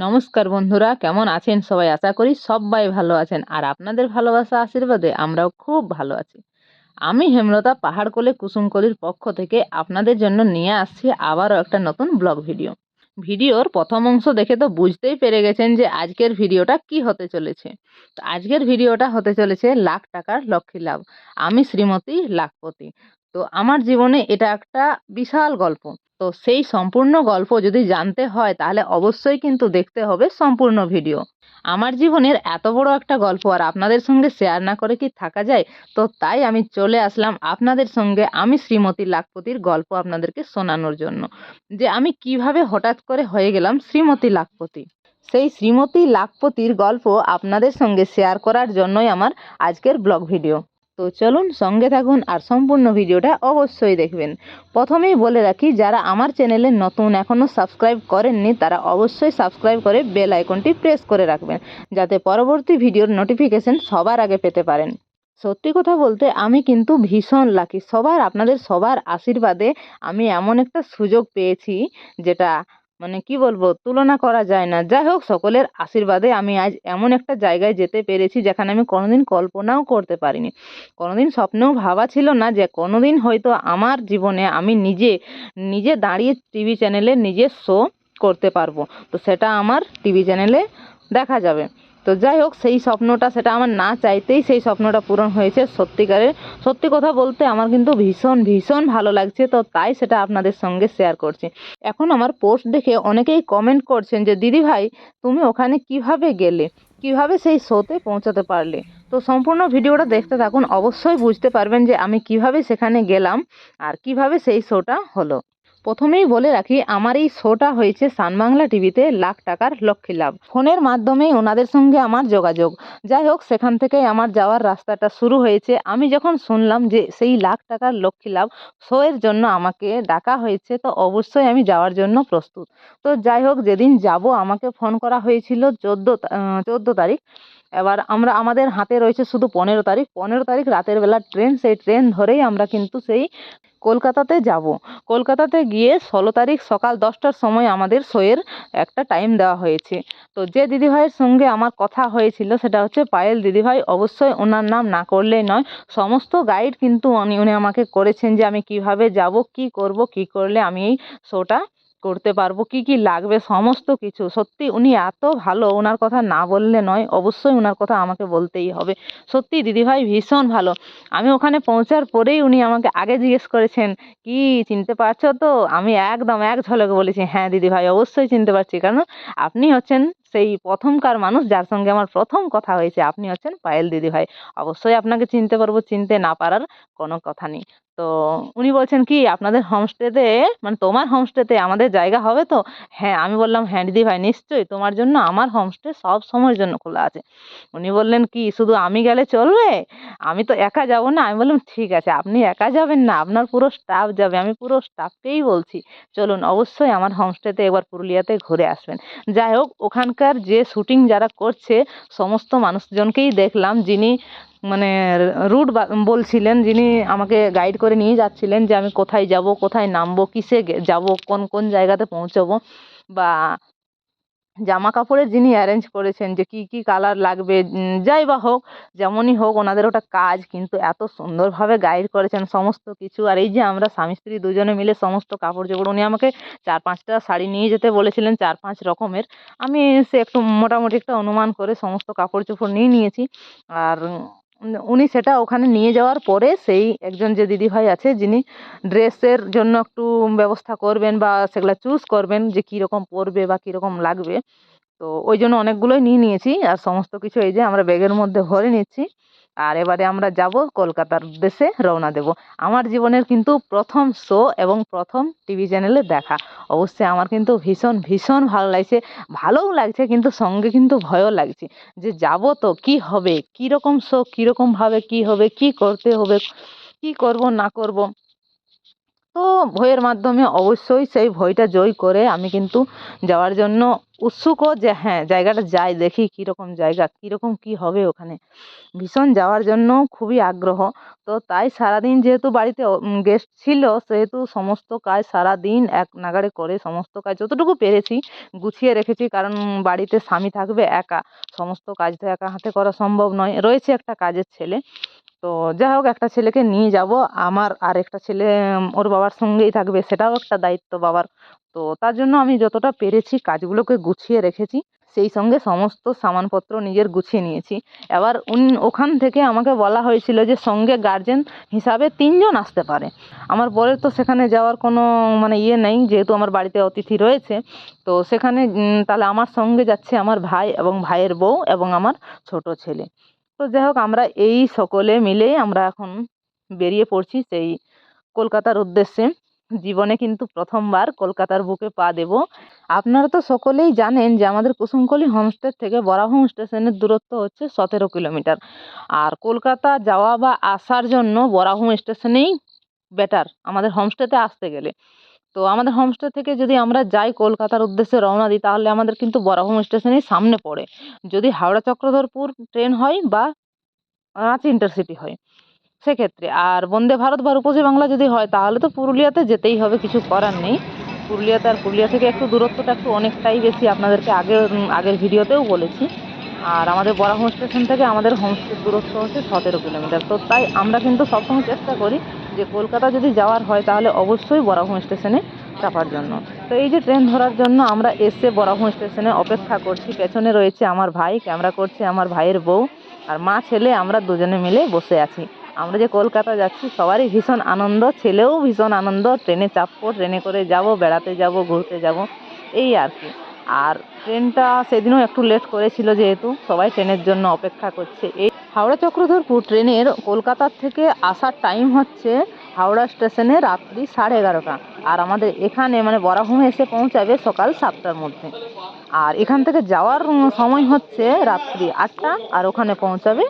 নমস্কার বন্ধুরা, কেমন আছেন সবাই? আশা করি সবাই ভালো আছেন। আর আপনাদের ভালোবাসা আশীর্বাদে আমরাও খুব ভালো আছি। আমি হেমলতা পাহাড়কোলে কুসুমকলির পক্ষ থেকে আপনাদের জন্য নিয়ে আসছি আবারও একটা নতুন ব্লগ ভিডিও। ভিডিওর প্রথম অংশ দেখে তো বুঝতেই পেরে গেছেন যে আজকের ভিডিওটা কি হতে চলেছে। তো আজকের ভিডিওটা হতে চলেছে লাখ টাকার লক্ষ্মী লাভ। আমি শ্রীমতী লাখপতি। তো আমার জীবনে এটা একটা বিশাল গল্প। তো সেই সম্পূর্ণ গল্প যদি জানতে হয় তাহলে অবশ্যই কিন্তু দেখতে হবে সম্পূর্ণ ভিডিও। আমার জীবনের এত বড় একটা গল্প আর আপনাদের সঙ্গে শেয়ার না করে কি থাকা যায়? তো তাই আমি চলে আসলাম আপনাদের সঙ্গে আমি শ্রীমতী লাখপতির গল্প আপনাদেরকে শোনানোর জন্য। যে আমি কীভাবে হঠাৎ করে হয়ে গেলাম শ্রীমতী লাখপতি। সেই শ্রীমতী লাখপতির গল্প আপনাদের সঙ্গে শেয়ার করার জন্যই আমার আজকের ব্লগ ভিডিও তো চলুন সঙ্গে থাকুন আর সম্পূর্ণ ভিডিওটা অবশ্যই দেখবেন। প্রথমেই বলে রাখি, যারা আমার চ্যানেলে নতুন এখনও সাবস্ক্রাইব করেননি, তারা অবশ্যই সাবস্ক্রাইব করে বেল আইকনটি প্রেস করে রাখবেন, যাতে পরবর্তী ভিডিওর নোটিফিকেশন সবার আগে পেতে পারেন। সত্যি কথা বলতে আমি কিন্তু ভীষণ লাকি সবার, আপনাদের সবার আশীর্বাদে আমি এমন একটা সুযোগ পেয়েছি, যেটা মানে কি বলব, তুলনা করা যায় না। যাই হোক, সকলের আশীর্বাদে আমি আজ এমন একটা জায়গায় যেতে পেরেছি যেখানে আমি কোনোদিন কল্পনাও করতে পারিনি। কোনোদিন স্বপ্নেও ভাবা ছিল না যে কোনোদিন হয়তো আমার জীবনে আমি নিজে নিজে দাঁড়িয়ে টিভি চ্যানেলে নিজের শো করতে পারব। তো সেটা আমার টিভি চ্যানেলে দেখা যাবে। তো যাই হোক, সেই স্বপ্নটা, সেটা আমার না চাইতেই সেই স্বপ্নটা পূরণ হয়েছে সত্যিকারের। সত্যি কথা বলতে আমার কিন্তু ভীষণ ভীষণ ভালো লাগছে, তো তাই সেটা আপনাদের সঙ্গে শেয়ার করছি। এখন আমার পোস্ট দেখে অনেকেই কমেন্ট করছেন যে, দিদি ভাই, তুমি ওখানে কীভাবে গেলে? কীভাবে সেই শোতে পৌঁছাতে পারলে? তো সম্পূর্ণ ভিডিওটা দেখতে থাকুন। অবশ্যই বুঝতে পারবেন যে আমি কীভাবে সেখানে গেলাম আর কীভাবে সেই শোটা হলো। প্রথমেই বলে রাখি, আমার এই শোটা হয়েছে সানবাংলা টিভিতে লাখ টাকার লক্ষ্মী লাভ। ফোনের মাধ্যমেই ওনাদের সঙ্গে আমার যোগাযোগ। যাই হোক, সেখান থেকেই আমার যাওয়ার রাস্তাটা শুরু হয়েছে। আমি যখন শুনলাম যে সেই লাখ টাকার লক্ষ্মী লাভ শোয়ের জন্য আমাকে ডাকা হয়েছে, তো অবশ্যই আমি যাওয়ার জন্য প্রস্তুত। তো যাই হোক, যেদিন যাব, আমাকে ফোন করা হয়েছিল চোদ্দ চোদ্দ তারিখ। এবার আমরা, আমাদের হাতে রয়েছে শুধু পনেরো তারিখ। পনেরো তারিখ রাতের বেলা ট্রেন, সেই ট্রেন ধরেই আমরা কিন্তু সেই কলকাতাতে যাব। কলকাতাতে গিয়ে ষোলো তারিখ সকাল দশটার সময় আমাদের শোয়ের একটা টাইম দেওয়া হয়েছে। তো যে দিদিভাইয়ের সঙ্গে আমার কথা হয়েছিল সেটা হচ্ছে পায়েল দিদিভাই, অবশ্যই ওনার নাম না করলেই নয়, সমস্ত গাইড কিন্তু উনি উনি আমাকে করেছেন যে আমি কীভাবে যাব, কি করব, কি করলে আমি এই শোটা করতে পারব? কি কি লাগবে? সমস্ত কিছু। সত্যি উনি এত ভালো। ওনার কথা না বললে নয়, অবশ্যই ওনার কথা আমাকে বলতেই হবে। সত্যি দিদিভাই ভীষণ ভালো। আমি ওখানে পৌঁছার পরেই উনি আমাকে আগে জিজ্ঞেস করেছেন, কি, চিনতে পারছ তো? আমি একদম এক ঝলকে বলেছি হ্যাঁ দিদিভাই, অবশ্যই চিনতে পারছি। কারণ আপনি হচ্ছেন সেই প্রথমকার মানুষ যার সঙ্গে আমার প্রথম কথা হয়েছে। আপনি হচ্ছেন পায়েল দিদিভাই। অবশ্যই আপনাকে চিনতে পারব। চিনতে না পারার কোনো কথা নেই। তো উনি বলছেন কি, আপনাদের হোমস্টেতে মানে তোমার হোমস্টেতে আমাদের জায়গা হবে তো? হ্যাঁ আমি বললাম হ্যাঁ দিদি ভাই, নিশ্চয়ই তোমার জন্য আমার হোমস্টে সব সময়ের জন্য খোলা আছে। উনি বললেন, কি, শুধু আমি গেলে চলবে? আমি তো একা যাব না? আমি বললাম, ঠিক আছে, আপনি একা যাবেন না, আপনার পুরো স্টাফ যাবে, আমি পুরো স্টাফকেই বলছি। চলুন, অবশ্যই আমার হোমস্টেতে একবার পুরুলিয়াতে ঘুরে আসবেন। যাই হোক, ওখানকার যে শ্যুটিং যারা করছে, সমস্ত মানুষজনকেই দেখলাম যিনি মানে রুট বলছিলেন যিনি আমাকে গাইড করে নিয়ে যাচ্ছিলেন যে আমি কোথায় যাব, কোথায় নামবো, কিসে যাব, কোন কোন জায়গাতে পৌঁছবো বা জামা কাপড়ের যিনি অ্যারেঞ্জ করেছেন যে কী কী কালার লাগবে যাই বা হোক, যেমনই হোক ওনাদের ওটা কাজ কিন্তু এত সুন্দরভাবে গাইড করেছেন সমস্ত কিছু। আর এই যে আমরা স্বামী স্ত্রী দুজনে মিলে সমস্ত কাপড় চোপড়, উনি আমাকে চার পাঁচটা শাড়ি নিয়ে যেতে বলেছিলেন চার পাঁচ রকমের। আমি সে একটু মোটামুটি একটা অনুমান করে সমস্ত কাপড় চোপড় নিয়ে নিয়েছি। আর উনি সেটা ওখানে নিয়ে যাওয়ার পরে সেই একজন যে দিদিভাই আছে, যিনি ড্রেসের জন্য একটু ব্যবস্থা করবেন বা সেগুলো চুজ করবেন যে কীরকম পরবে বা কীরকম লাগবে। তো ওই জন্য অনেকগুলোই নিয়ে নিয়েছি আর সমস্ত কিছু এই যে আমরা ব্যাগের মধ্যে ভরে নিচ্ছি। আর এবারে আমরা যাব কলকাতার উদ্দেশ্যে রওনা দেব। আমার জীবনের কিন্তু প্রথম শো এবং প্রথম টিভি চ্যানেলে দেখা। অবশ্যই আমার কিন্তু ভীষণ ভীষণ ভালো লাগছে। ভালোও লাগছে কিন্তু সঙ্গে কিন্তু ভয়ও লাগছে যে যাব তো কি হবে? কীরকম শো কীরকমভাবে কী হবে? কি করতে হবে? কি করব, না করব? তো ভয়ের মাধ্যমে অবশ্যই সেই ভয়টা জয় করে আমি কিন্তু যাওয়ার জন্য উৎসুকও যে হ্যাঁ জায়গাটা যাই, দেখি কীরকম জায়গা, কীরকম কী হবে ওখানে। ভীষণ যাওয়ার জন্য খুবই আগ্রহ। তো তাই সারাদিন যেহেতু বাড়িতে গেস্ট ছিল, সেহেতু সমস্ত কাজ সারাদিন এক নাগাড়ে করে সমস্ত কাজ যতটুকু পেরেছি গুছিয়ে রেখেছি, কারণ বাড়িতে স্বামী থাকবে একা। সমস্ত কাজ তো একা হাতে করা সম্ভব নয়। রয়েছে একটা কাজের ছেলে। তো যাই হোক একটা ছেলেকে নিয়ে যাব। আমার আর একটা ছেলে ওর বাবার সঙ্গেই থাকবে, সেটাও একটা দায়িত্ব বাবার। তো তার জন্য আমি যতটা পেরেছি কাজগুলোকে গুছিয়ে রেখেছি, সেই সঙ্গে সমস্ত সামানপত্র নিজের গুছিয়ে নিয়েছি। এবার ওখান থেকে আমাকে বলা হয়েছিল যে, সঙ্গে গার্জেন হিসাবে তিনজন আসতে পারে। আমার বরের তো সেখানে যাওয়ার কোনো মানে ইয়ে নেই, যেহেতু আমার বাড়িতে অতিথি রয়েছে। তো সেখানে তাহলে আমার সঙ্গে যাচ্ছে আমার ভাই এবং ভাইয়ের বউ এবং আমার ছোট ছেলে। তো যাই হোক আমরা এই সকলে মিলে আমরা এখন বেরিয়ে পড়ছি সেই কলকাতার উদ্দেশ্যে। জীবনে কিন্তু প্রথমবার কলকাতার বুকে পা দেব। আপনারা তো সকলেই জানেন যে আমাদের কুসুমকলি হোমস্টে থেকে বরাহম স্টেশনের দূরত্ব হচ্ছে সতেরো কিলোমিটার। আর কলকাতা যাওয়া বা আসার জন্য বরাহম স্টেশনেই বেটার আমাদের হোমস্টেতে আসতে গেলে। তো আমাদের হোমস্টে থেকে যদি আমরা যাই কলকাতার উদ্দেশ্যে রওনা দিই তাহলে আমাদের কিন্তু বরাহম স্টেশনের সামনে পড়ে। যদি হাওড়া চক্রধরপুর ট্রেন হয় বা রাঁচি ইন্টারসিটি হয় সেক্ষেত্রে। আর বন্দে ভারত বা রূপসী বাংলা যদি হয় তাহলে তো পুরুলিয়াতে যেতেই হবে কিছু করার নেই। পুরুলিয়াতে আর পুরুলিয়া থেকে একটু দূরত্বটা একটু অনেকটাই বেশি আপনাদেরকে উম, আগের ভিডিওতেও বলেছি। আর আমাদের বরাহম স্টেশন থেকে আমাদের হোমস্টের দূরত্ব হচ্ছে সতেরো কিলোমিটার। তো তাই আমরা কিন্তু সবসময় চেষ্টা করি যে কলকাতা যদি যাওয়ার হয়, তাহলে অবশ্যই বরাহম স্টেশনে চাপার জন্য। তো এই যে ট্রেন ধরার জন্য আমরা এসে বরাহম স্টেশনে অপেক্ষা করছি। পেছনে রয়েছে আমার ভাই, ক্যামেরা করছে আমার ভাইয়ের বউ আর মা, ছেলে, আমরা দুজনে মিলে বসে আছি। আমরা যে কলকাতা যাচ্ছি, সবারই ভীষণ আনন্দ, ছেলেও ভীষণ আনন্দ। ট্রেনে চাপবো, ট্রেনে করে যাব, বেড়াতে যাব, ঘুরতে যাব, এই আর কি। আর ট্রেনটা সেদিনও একটু লেট করেছিল যেহেতু, সবাই ট্রেনের জন্য অপেক্ষা করছে। এই হাওড়া চক্রধরপুর ট্রেনের কলকাতার থেকে আসার টাইম হচ্ছে হাওড়া স্টেশনে রাত্রি সাড়ে এগারোটা। আর আমাদের এখানে মানে বরাহুমে এসে পৌঁছাবে সকাল সাতটার মধ্যে। আর এখান থেকে যাওয়ার সময় হচ্ছে রাত্রি আটটা, আর ওখানে পৌঁছাবে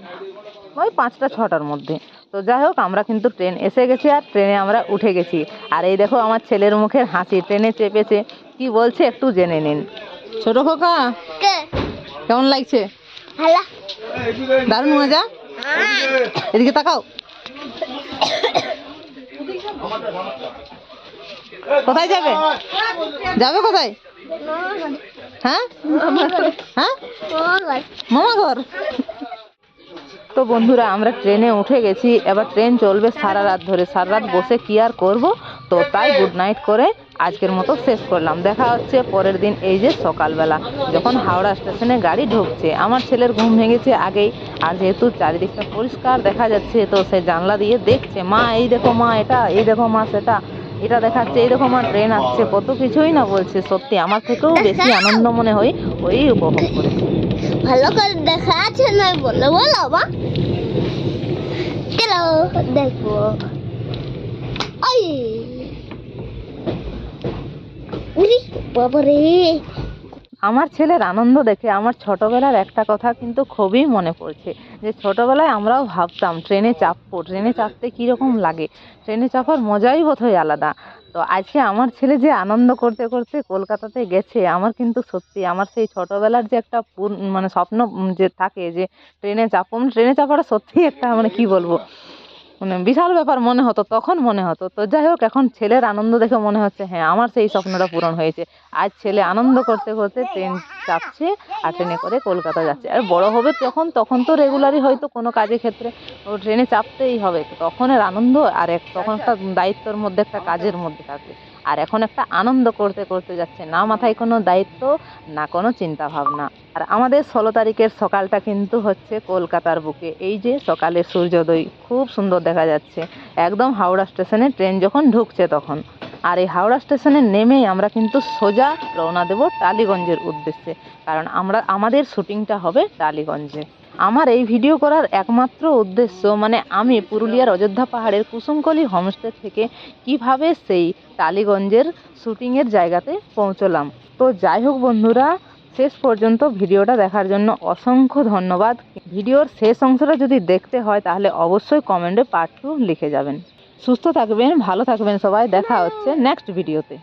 ওই পাঁচটা, ছটার মধ্যে। তো যাই হোক আমরা কিন্তু ট্রেন এসে গেছি আর ট্রেনে আমরা উঠে গেছি। আর এই দেখো আমার ছেলের মুখের হাসি ট্রেনে চেপেছে। কি বলছে একটু জেনে নিন। ছোট খোকা কেমন লাগছে? দারুণ মজা? এদিকে তাকাও। কোথায় যাবে? যাবে কোথায়? হ্যাঁ? হ্যাঁ? মামা ঘর? তো বন্ধুরা, আমরা ট্রেনে উঠে গেছি, এবার ট্রেন চলবে সারা রাত ধরে। সারা রাত বসে কি আর করব? তো তাই গুড নাইট করে আজকের মতো শেষ করলাম। দেখা হচ্ছে পরের দিন, এই যে সকালবেলা, যখন হাওড়া স্টেশনে গাড়ি ঢুকছে। আমার ছেলের ঘুম ভেঙেছে আগেই, আর যেহেতু চারিদিকটা পরিষ্কার দেখা যাচ্ছে, তো সে জানলা দিয়ে দেখছে, মা, এই দেখো মা, এটা, এই দেখো মা, সেটা, এটা দেখাচ্ছে, এই দেখো মা, ট্রেন আসছে। কত কিছুই না বলছে। সত্যি আমার থেকেও বেশি আনন্দ মনে হয় ওই উপভোগ করেছে। ভালো করে দেখা আছে না বলো বলো চলো দেখব। বাবারে আমার ছেলের আনন্দ দেখে আমার ছোটবেলার একটা কথা কিন্তু খুবই মনে পড়ছে, যে ছোটবেলায় আমরাও ভাবতাম, ট্রেনে চাপবো, ট্রেনে চাপতে কীরকম লাগে? ট্রেনে চাপার মজাই বোধহয় আলাদা। তো আজকে আমার ছেলে যে আনন্দ করতে করতে কলকাতাতে গেছে, আমার কিন্তু সত্যি আমার সেই ছোটোবেলার যে একটা মানে স্বপ্ন যে থাকে যে ট্রেনে চাপবো মানে ট্রেনে চাপাটা সত্যিই একটা মানে কি বলব? মানে বিশাল ব্যাপার মনে হতো, তখন মনে হতো। তো যাই হোক, এখন ছেলের আনন্দ দেখে মনে হচ্ছে হ্যাঁ আমার সেই স্বপ্নটা পূরণ হয়েছে। আজ ছেলে আনন্দ করতে করতে ট্রেন চাপছে আর ট্রেনে করে কলকাতা যাচ্ছে। আর বড় হবে তখন তখন তো রেগুলারই হয়তো কোনো কাজের ক্ষেত্রে ও ট্রেনে চাপতেই হবে। তখনের আনন্দ আর এক, তখন একটা দায়িত্বর মধ্যে, একটা কাজের মধ্যে থাকবে। আর এখন একটা আনন্দ করতে করতে যাচ্ছে, না মাথায় কোনো দায়িত্ব, না কোনো চিন্তা ভাবনা আর আমাদের ষোলো তারিখের সকালটা কিন্তু হচ্ছে কলকাতার বুকে। এই যে সকালের সূর্যোদয়, খুব সুন্দর দেখা যাচ্ছে। একদম হাওড়া স্টেশনে ট্রেন যখন ঢুকছে তখন। আর এই হাওড়া স্টেশনে নেমেই আমরা কিন্তু সোজা রওনা দেব টালিগঞ্জের উদ্দেশ্যে। কারণ আমরা, আমাদের শুটিংটা হবে টালিগঞ্জে। আমার এই ভিডিও করার একমাত্র উদ্দেশ্য মানে আমি পুরুলিয়ার অযোধ্যা পাহাড়ের কুসুমকলি হোমস্টে থেকে কীভাবে সেই টালিগঞ্জের শুটিংয়ের জায়গাতে পৌঁছলাম। তো যাই হোক বন্ধুরা, শেষ পর্যন্ত ভিডিওটা দেখার জন্য অসংখ্য ধন্যবাদ। ভিডিওর শেষ অংশটা যদি দেখতে হয়, তাহলে অবশ্যই কমেন্টে পার্ট টু লিখে যাবেন। সুস্থ থাকবেন, ভালো থাকবেন সবাই। দেখা হচ্ছে নেক্সট ভিডিওতে